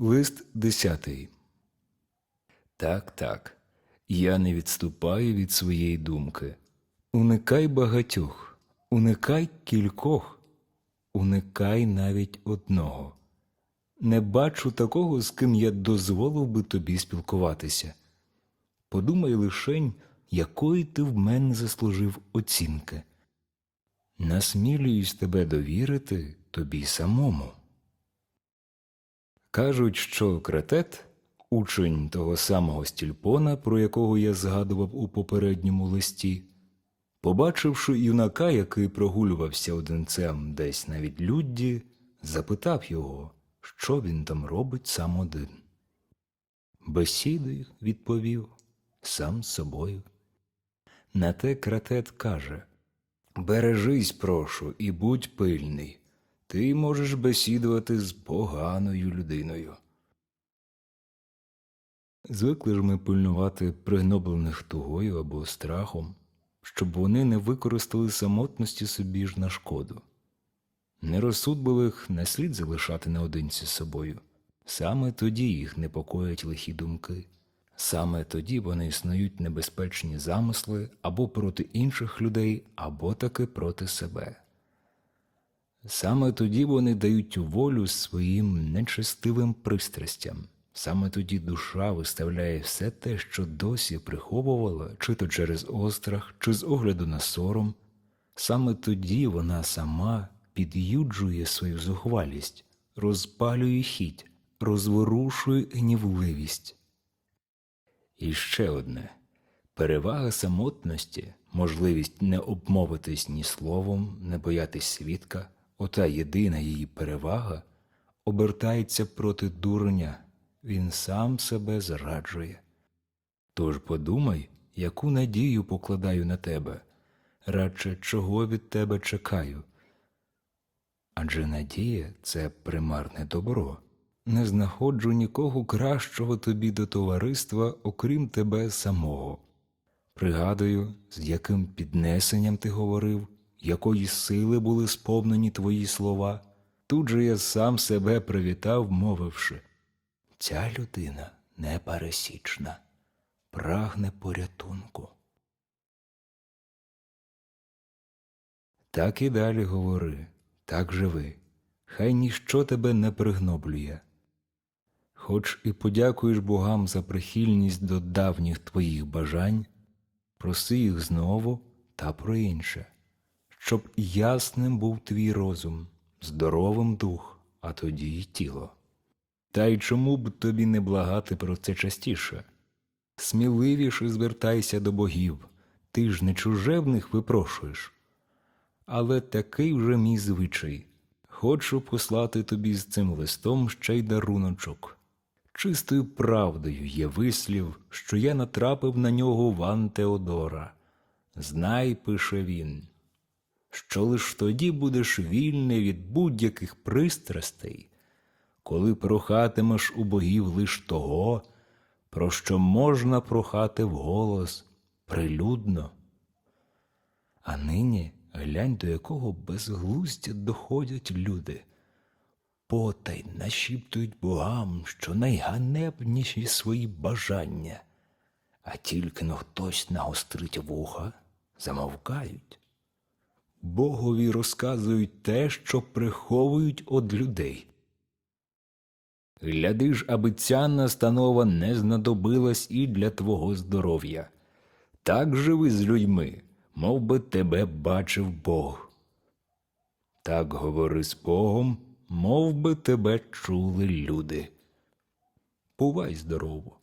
Лист десятий. Так, так. Я не відступаю від своєї думки. Уникай багатьох, уникай кількох, уникай навіть одного. Не бачу такого, з ким я дозволив би тобі спілкуватися. Подумай лишень, якої ти в мене заслужив оцінки. Насмілююсь тебе довірити тобі самому. Кажуть, що кретет, учень того самого стільпона, про якого я згадував у попередньому листі, побачивши юнака, який прогулювався одинцем десь на відлюдді, запитав його, що він там робить сам один. Бесідою, відповів, сам з собою. На те кретет каже Бережись, прошу, і будь пильний. Ти можеш бесідувати з поганою людиною. Звикли ж ми пильнувати пригноблених тугою або страхом, щоб вони не використали самотності собі ж на шкоду. Нерозсудливих не слід залишати наодинці з собою. Саме тоді їх непокоять лихі думки. Саме тоді вони існують небезпечні замисли або проти інших людей, або таки проти себе. Саме тоді вони дають волю своїм нечестивим пристрастям. Саме тоді душа виставляє все те, що досі приховувала, чи то через острах, чи з огляду на сором. Саме тоді вона сама під'юджує свою зухвалість, розпалює хіть, розворушує гнівливість. І ще одне перевага самотності, можливість не обмовитись ні словом, не боятись свідка, ота єдина її перевага обертається проти дурня, він сам себе зраджує. Тож подумай, яку надію покладаю на тебе, радше чого від тебе чекаю. Адже надія це примарне добро. Не знаходжу нікого кращого тобі до товариства, окрім тебе самого. Пригадую, з яким піднесенням ти говорив, якої сили були сповнені твої слова. Тут же я сам себе привітав, мовивши Ця людина непересічна, прагне порятунку. Так і далі говори, так живи, хай ніщо тебе не пригноблює. Хоч і подякуєш богам за прихильність до давніх твоїх бажань, проси їх знову та про інше, щоб ясним був твій розум, здоровим дух, а тоді й тіло. Та й чому б тобі не благати про це частіше? Сміливіше звертайся до богів, ти ж не чуже в них випрошуєш. Але такий вже мій звичай. Хочу послати тобі з цим листом ще й даруночок. Чистою правдою є вислів, що я натрапив на нього в Антеодора. Знай, пише він, що лиш тоді будеш вільний від будь-яких пристрастей, коли прохатимеш у богів лиш того, про що можна прохати вголос прилюдно. А нині глянь, до якого безглуздя доходять люди. Потай нашіптують богам, що найганебніші свої бажання, а тільки но хтось нагострить вуха, замовкають. Богові розказують те, що приховують од людей. Гляди ж, аби ця настанова не знадобилась і для твого здоров'я. Так живи з людьми, мов би тебе бачив Бог. Так говори з Богом, мов би тебе чули люди. Бувай здорово.